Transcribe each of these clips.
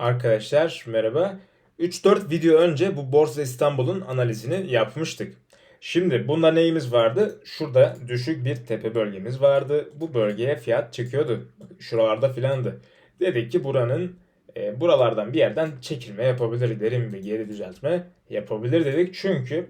Arkadaşlar merhaba. 3-4 video önce bu Borsa İstanbul'un analizini yapmıştık. Şimdi bunda neyimiz vardı? Şurada düşük bir tepe bölgemiz vardı. Bu bölgeye fiyat çıkıyordu. Bakın Şuralarda filandı. Dedik ki buranın e, buralardan bir yerden çekilme yapabilir. Derin bir geri düzeltme yapabilir dedik. Çünkü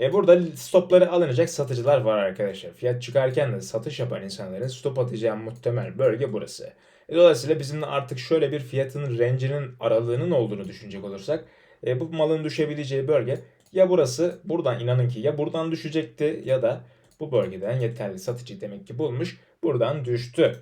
e, burada stopları alınacak satıcılar var arkadaşlar. Fiyat çıkarken de satış yapan insanların stop atacağı muhtemel bölge burası. E, dolayısıyla bizim artık şöyle bir fiyatın range'inin aralığının olduğunu düşünecek olursak e, bu malın düşebileceği bölge ya burası buradan inanın ki ya buradan düşecekti ya da bu bölgeden yeterli satıcı demek ki bulmuş buradan düştü.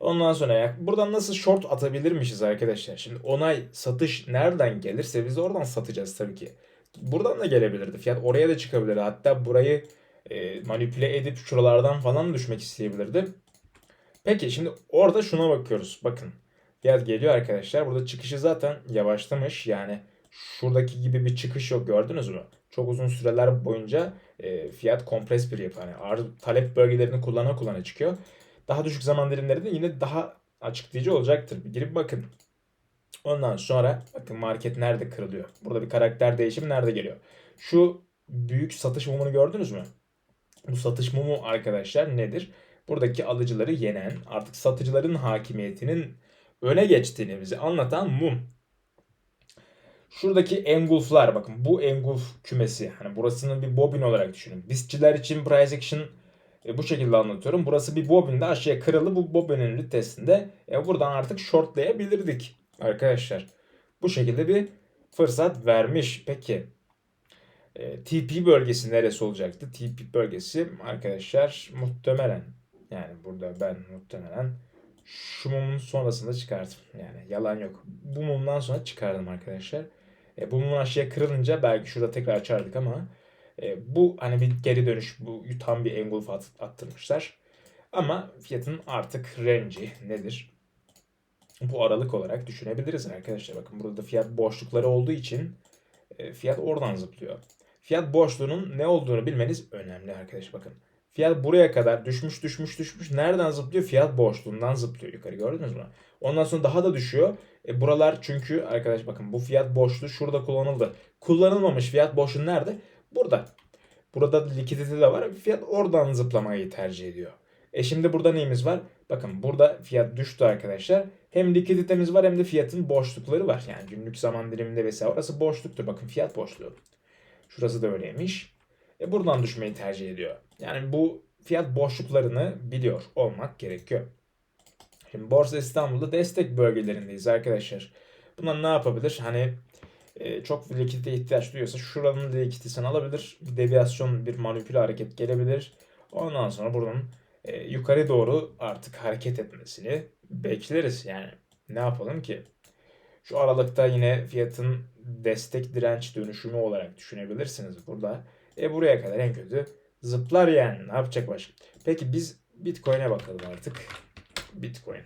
Ondan sonra ya buradan nasıl short atabilirmişiz arkadaşlar? Şimdi onay satış nereden gelirse biz oradan satacağız tabii ki. Buradan da gelebilirdi. Fiyat oraya da çıkabilirdi. Hatta burayı e, manipüle edip şuralardan falan düşmek isteyebilirdi. Peki şimdi orada şuna bakıyoruz. Bakın fiyat geliyor arkadaşlar. Burada çıkışı zaten yavaşlamış. Yani şuradaki gibi bir çıkış yok gördünüz mü? Çok uzun süreler boyunca e, fiyat kompres bir yapı. Yani arz talep bölgelerini kullana kullana çıkıyor. Daha düşük zaman dilimleri de yine daha açıklayıcı olacaktır. Bir girip bakın. Ondan sonra bakın market nerede kırılıyor? Burada bir karakter değişimi nerede geliyor? Şu büyük satış mumunu gördünüz mü? Bu satış mumu arkadaşlar nedir? Buradaki alıcıları yenen, artık satıcıların hakimiyetinin öne geçtiğini bize anlatan mum. Şuradaki engulflar bakın bu engulf kümesi hani burasını bir bobin olarak düşünün. BISTçiler için price action e, bu şekilde anlatıyorum. Burası bir bobinde aşağıya kırıldı. Bu bobinin lütesinde e, buradan artık shortlayabilirdik arkadaşlar. Bu şekilde bir fırsat vermiş. Peki e, TP bölgesi neresi olacaktı? TP bölgesi arkadaşlar muhtemelen yani burada ben muhtemelen şu mumun sonrasında çıkardım. Yani yalan yok. Bu mumdan sonra çıkardım arkadaşlar. E, bu mumun aşağıya kırılınca belki şurada tekrar açardık ama e, bu hani bir geri dönüş, bu tam bir engulf at, attırmışlar. Ama fiyatın artık range'i nedir? Bu aralık olarak düşünebiliriz arkadaşlar. Bakın burada fiyat boşlukları olduğu için e, fiyat oradan zıplıyor. Fiyat boşluğunun ne olduğunu bilmeniz önemli arkadaşlar. Bakın fiyat buraya kadar düşmüş düşmüş düşmüş. Nereden zıplıyor? Fiyat boşluğundan zıplıyor yukarı gördünüz mü? Ondan sonra daha da düşüyor. E, buralar çünkü arkadaş bakın bu fiyat boşluğu şurada kullanıldı. Kullanılmamış fiyat boşluğu nerede? Burada. Burada likidite de var. Fiyat oradan zıplamayı tercih ediyor. E şimdi burada neyimiz var? Bakın burada fiyat düştü arkadaşlar. Hem likiditemiz var hem de fiyatın boşlukları var. Yani günlük zaman diliminde vesaire orası boşluktur. Bakın fiyat boşluğu. Şurası da öyleymiş. E buradan düşmeyi tercih ediyor. Yani bu fiyat boşluklarını biliyor olmak gerekiyor. Şimdi Borsa İstanbul'da destek bölgelerindeyiz arkadaşlar. Bunlar ne yapabilir? Hani e, çok likidite ihtiyaç duyuyorsa şuranın likiditesini alabilir. Bir deviyasyon, bir manipüle hareket gelebilir. Ondan sonra buradan e, yukarı doğru artık hareket etmesini bekleriz. Yani ne yapalım ki? Şu aralıkta yine fiyatın destek direnç dönüşümü olarak düşünebilirsiniz burada. E buraya kadar en kötü zıplar yani. Ne yapacak başka? Peki biz Bitcoin'e bakalım artık. Bitcoin.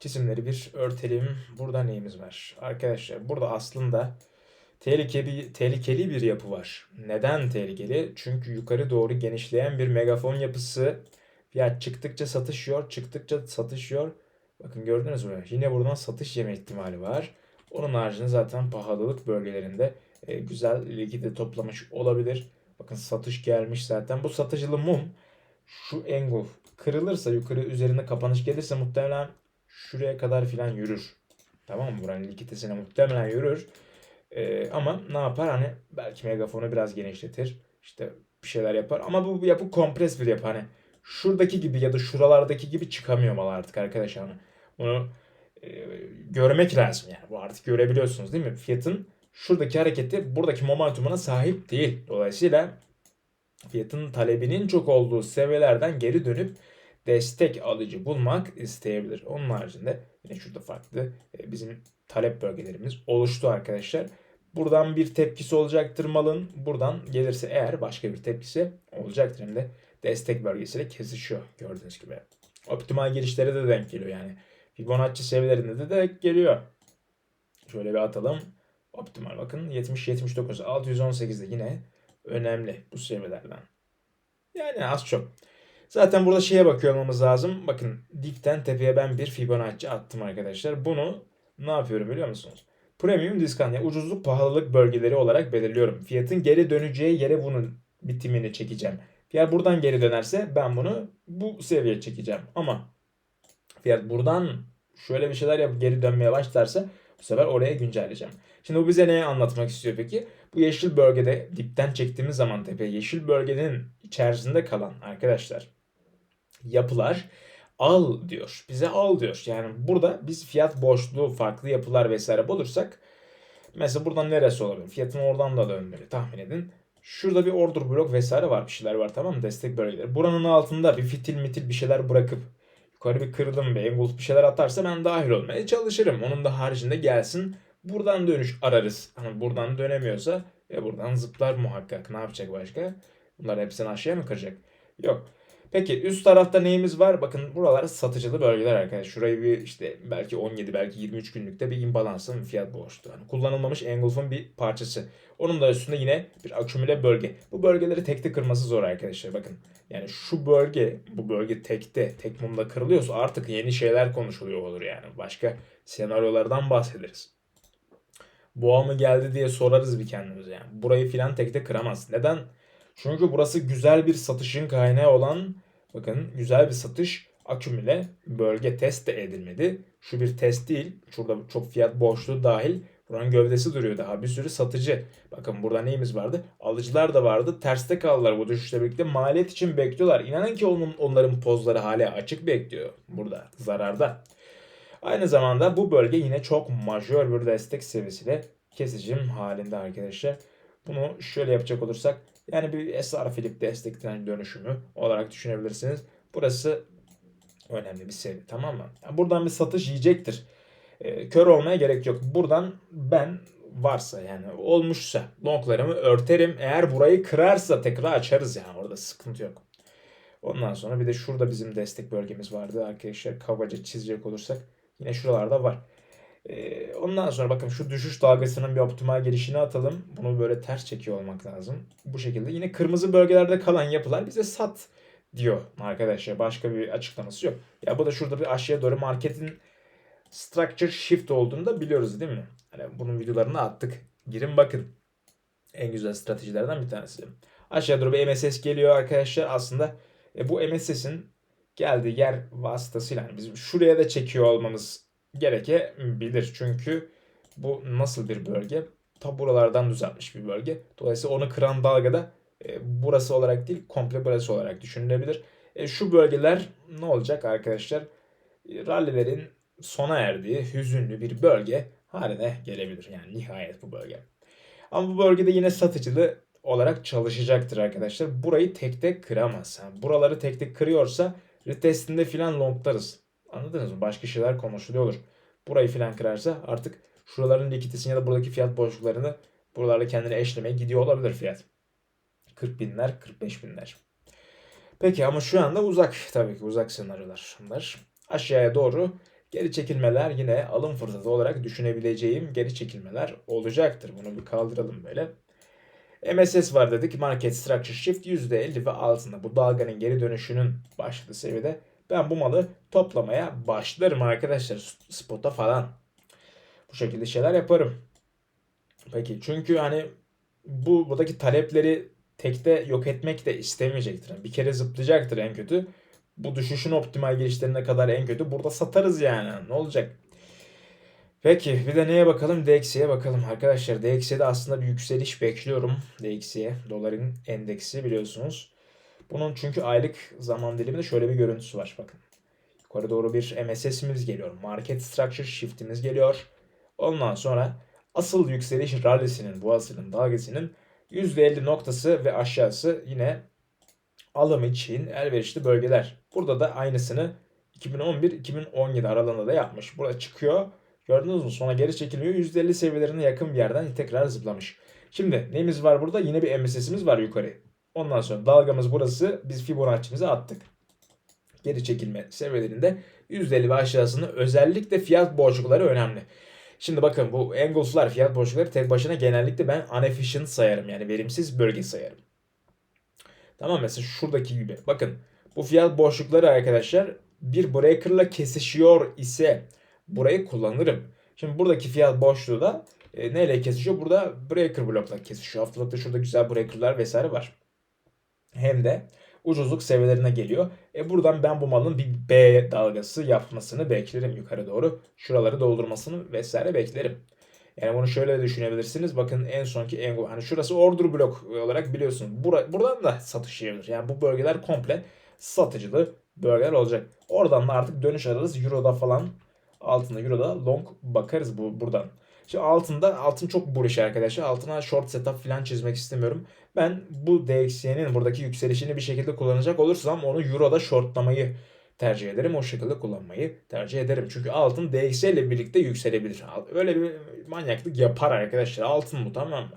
Cisimleri bir örtelim. Burada neyimiz var? Arkadaşlar burada aslında tehlikeli, tehlikeli bir yapı var. Neden tehlikeli? Çünkü yukarı doğru genişleyen bir megafon yapısı. Fiyat çıktıkça satışıyor, çıktıkça satışıyor. Bakın gördünüz mü? Yine buradan satış yeme ihtimali var. Onun haricinde zaten pahalılık bölgelerinde e, güzel likidi toplamış olabilir. Bakın satış gelmiş zaten. Bu satıcılı mum şu engulf kırılırsa yukarı üzerinde kapanış gelirse muhtemelen şuraya kadar filan yürür. Tamam mı? Buranın likiditesine muhtemelen yürür. Ee, ama ne yapar? Hani belki megafonu biraz genişletir. İşte bir şeyler yapar. Ama bu yapı kompres bir yapı. Hani şuradaki gibi ya da şuralardaki gibi çıkamıyor mal artık arkadaşlar. Hani bunu e, görmek lazım yani. Bu artık görebiliyorsunuz değil mi? Fiyatın şuradaki hareketi buradaki momentumuna sahip değil. Dolayısıyla fiyatın talebinin çok olduğu seviyelerden geri dönüp destek alıcı bulmak isteyebilir. Onun haricinde yine şurada farklı e, bizim talep bölgelerimiz oluştu arkadaşlar. Buradan bir tepkisi olacaktır malın. Buradan gelirse eğer başka bir tepkisi olacaktır. Hem de destek bölgesiyle kesişiyor gördüğünüz gibi. Optimal girişlere de denk geliyor yani. Fibonacci seviyelerinde de denk geliyor. Şöyle bir atalım. Optimal bakın 70-79 618'de yine önemli bu seviyelerden. Yani az çok. Zaten burada şeye bakıyor olmamız lazım. Bakın dipten tepeye ben bir Fibonacci attım arkadaşlar. Bunu ne yapıyorum biliyor musunuz? Premium discount yani ucuzluk pahalılık bölgeleri olarak belirliyorum. Fiyatın geri döneceği yere bunun bitimini çekeceğim. Fiyat buradan geri dönerse ben bunu bu seviyeye çekeceğim. Ama fiyat buradan şöyle bir şeyler yapıp geri dönmeye başlarsa bu sefer oraya güncelleyeceğim. Şimdi bu bize neyi anlatmak istiyor peki? Bu yeşil bölgede dipten çektiğimiz zaman tepe yeşil bölgenin içerisinde kalan arkadaşlar yapılar al diyor. Bize al diyor. Yani burada biz fiyat boşluğu farklı yapılar vesaire bulursak mesela buradan neresi olabilir? Fiyatın oradan da dönmeli tahmin edin. Şurada bir order blok vesaire var bir şeyler var tamam mı? Destek bölgeleri. Buranın altında bir fitil mitil bir şeyler bırakıp yukarı bir kırılım bir engulf bir şeyler atarsa ben dahil olmaya çalışırım. Onun da haricinde gelsin buradan dönüş ararız. Hani buradan dönemiyorsa ya buradan zıplar muhakkak. Ne yapacak başka? Bunlar hepsini aşağıya mı kıracak? Yok. Peki üst tarafta neyimiz var? Bakın buralar satıcılı bölgeler arkadaşlar. Şurayı bir işte belki 17 belki 23 günlükte bir imbalansın fiyat boşluğu. Yani kullanılmamış engulf'un bir parçası. Onun da üstünde yine bir akümüle bölge. Bu bölgeleri tekte kırması zor arkadaşlar. Bakın yani şu bölge bu bölge tekte tek mumda kırılıyorsa artık yeni şeyler konuşuluyor olur yani. Başka senaryolardan bahsederiz. Boğa mı geldi diye sorarız bir kendimize yani. Burayı filan tekte kıramaz. Neden? Çünkü burası güzel bir satışın kaynağı olan bakın güzel bir satış akümüle bölge test de edilmedi. Şu bir test değil. Şurada çok fiyat boşluğu dahil. Buranın gövdesi duruyor daha. Bir sürü satıcı. Bakın burada neyimiz vardı? Alıcılar da vardı. Terste kaldılar bu düşüşle birlikte. Maliyet için bekliyorlar. İnanın ki onun, onların pozları hala açık bekliyor. Burada zararda. Aynı zamanda bu bölge yine çok majör bir destek seviyesiyle kesicim halinde arkadaşlar. Bunu şöyle yapacak olursak yani bir SR Philip destek direnç dönüşümü olarak düşünebilirsiniz. Burası önemli bir seviye tamam mı? Yani buradan bir satış yiyecektir. E, kör olmaya gerek yok. Buradan ben varsa yani olmuşsa longlarımı örterim. Eğer burayı kırarsa tekrar açarız yani orada sıkıntı yok. Ondan sonra bir de şurada bizim destek bölgemiz vardı arkadaşlar. Kabaca çizecek olursak yine şuralarda var. Ee, ondan sonra bakın şu düşüş dalgasının bir optimal gelişini atalım. Bunu böyle ters çekiyor olmak lazım. Bu şekilde yine kırmızı bölgelerde kalan yapılar bize sat diyor arkadaşlar. Başka bir açıklaması yok. Ya bu da şurada bir aşağıya doğru marketin structure shift olduğunu da biliyoruz değil mi? Hani bunun videolarını attık. Girin bakın. En güzel stratejilerden bir tanesi. Aşağı doğru bir MSS geliyor arkadaşlar. Aslında e, bu MSS'in geldiği yer vasıtasıyla yani bizim şuraya da çekiyor olmamız gerekebilir. Çünkü bu nasıl bir bölge? Ta buralardan düzeltmiş bir bölge. Dolayısıyla onu kıran dalgada e, burası olarak değil komple burası olarak düşünülebilir. E, şu bölgeler ne olacak arkadaşlar? E, rallilerin sona erdiği hüzünlü bir bölge haline gelebilir. Yani nihayet bu bölge. Ama bu bölgede yine satıcılı olarak çalışacaktır arkadaşlar. Burayı tek tek kıramaz. Yani buraları tek tek kırıyorsa retestinde filan longlarız. Anladınız mı? Başka şeyler konuşuluyor olur. Burayı filan kırarsa artık şuraların likiditesini ya da buradaki fiyat boşluklarını buralarda kendini eşlemeye gidiyor olabilir fiyat. 40 binler, 45 binler. Peki ama şu anda uzak tabii ki uzak senaryolar bunlar. Aşağıya doğru geri çekilmeler yine alım fırsatı olarak düşünebileceğim geri çekilmeler olacaktır. Bunu bir kaldıralım böyle. MSS var dedik. Market Structure Shift %50 ve altında. Bu dalganın geri dönüşünün başladığı seviyede ben bu malı toplamaya başlarım arkadaşlar. Spota falan. Bu şekilde şeyler yaparım. Peki çünkü hani bu buradaki talepleri tekte yok etmek de istemeyecektir. Bir kere zıplayacaktır en kötü. Bu düşüşün optimal gelişlerine kadar en kötü. Burada satarız yani. Ne olacak? Peki bir de neye bakalım? DXY'ye bakalım. Arkadaşlar DXY'de aslında bir yükseliş bekliyorum. DXY doların endeksi biliyorsunuz. Bunun çünkü aylık zaman diliminde şöyle bir görüntüsü var. Bakın. Yukarı doğru bir MSS'imiz geliyor. Market Structure Shift'imiz geliyor. Ondan sonra asıl yükseliş rallisinin, bu asılın dalgasının %50 noktası ve aşağısı yine alım için elverişli bölgeler. Burada da aynısını 2011-2017 aralığında da yapmış. Burada çıkıyor. Gördünüz mü? Sonra geri çekilmiyor. %50 seviyelerine yakın bir yerden tekrar zıplamış. Şimdi neyimiz var burada? Yine bir MSS'imiz var yukarı. Ondan sonra dalgamız burası. Biz Fibonacci'mizi attık. Geri çekilme seviyelerinde %50 ve aşağısında özellikle fiyat boşlukları önemli. Şimdi bakın bu engulf'lar fiyat boşlukları tek başına genellikle ben inefficient sayarım. Yani verimsiz bölge sayarım. Tamam mesela şuradaki gibi. Bakın Bu fiyat boşlukları arkadaşlar bir breaker'la kesişiyor ise burayı kullanırım. Şimdi buradaki fiyat boşluğu da e, neyle kesişiyor? Burada breaker blokla kesişiyor. Haftalıkta şurada güzel breaker'lar vesaire var. Hem de ucuzluk seviyelerine geliyor. E buradan ben bu malın bir B dalgası yapmasını beklerim yukarı doğru. Şuraları doldurmasını vesaire beklerim. Yani bunu şöyle düşünebilirsiniz. Bakın en sonki en hani şurası order blok olarak biliyorsunuz. Bura, buradan da satış yiyebilir. Yani bu bölgeler komple satıcılı bölgeler olacak. Oradan da artık dönüş alırız. Euro'da falan altında Euro'da long bakarız bu buradan. Şimdi altında altın çok bullish arkadaşlar. Altına short setup falan çizmek istemiyorum. Ben bu DXY'nin buradaki yükselişini bir şekilde kullanacak olursam onu Euro'da shortlamayı tercih ederim. O şekilde kullanmayı tercih ederim. Çünkü altın DXY ile birlikte yükselebilir. Öyle bir manyaklık yapar arkadaşlar. Altın bu tamam mı?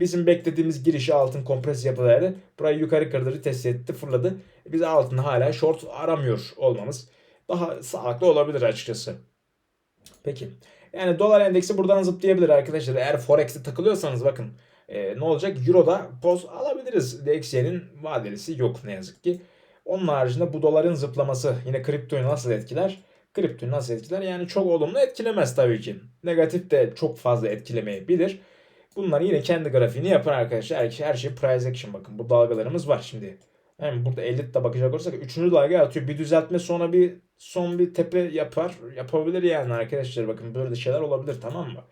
Bizim beklediğimiz girişi altın kompres yapıdaydı. Burayı yukarı kırdırdı, test etti, fırladı. Biz altında hala short aramıyor olmamız daha sağlıklı olabilir açıkçası. Peki. Yani dolar endeksi buradan zıplayabilir arkadaşlar. Eğer Forex'te takılıyorsanız bakın e, ne olacak? Euro'da poz alabiliriz. DXY'nin vadelisi yok ne yazık ki. Onun haricinde bu doların zıplaması yine kriptoyu nasıl etkiler? Kriptoyu nasıl etkiler? Yani çok olumlu etkilemez tabii ki. Negatif de çok fazla etkilemeyebilir. Bunlar yine kendi grafiğini yapar arkadaşlar. Her, her şey price action bakın. Bu dalgalarımız var şimdi. Yani burada Elite bakacak olursak 3. dalga atıyor. Bir düzeltme sonra bir son bir tepe yapar. Yapabilir yani arkadaşlar. Bakın böyle de şeyler olabilir tamam mı?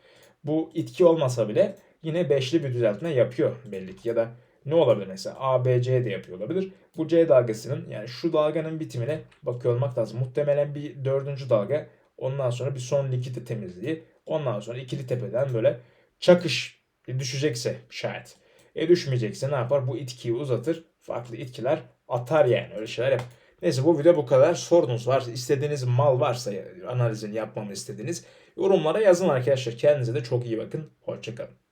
Bu itki olmasa bile yine beşli bir düzeltme yapıyor belli ki. Ya da ne olabilir mesela? A, B, C de yapıyor olabilir. Bu C dalgasının yani şu dalganın bitimine bakıyor olmak lazım. Muhtemelen bir dördüncü dalga. Ondan sonra bir son likidi temizliği. Ondan sonra ikili tepeden böyle çakış düşecekse şayet. E düşmeyecekse ne yapar? Bu itkiyi uzatır. Farklı itkiler atar yani. Öyle şeyler yap. Neyse bu video bu kadar. Sorunuz var. istediğiniz mal varsa analizini yapmamı istediğiniz yorumlara yazın arkadaşlar. Kendinize de çok iyi bakın. Hoşçakalın.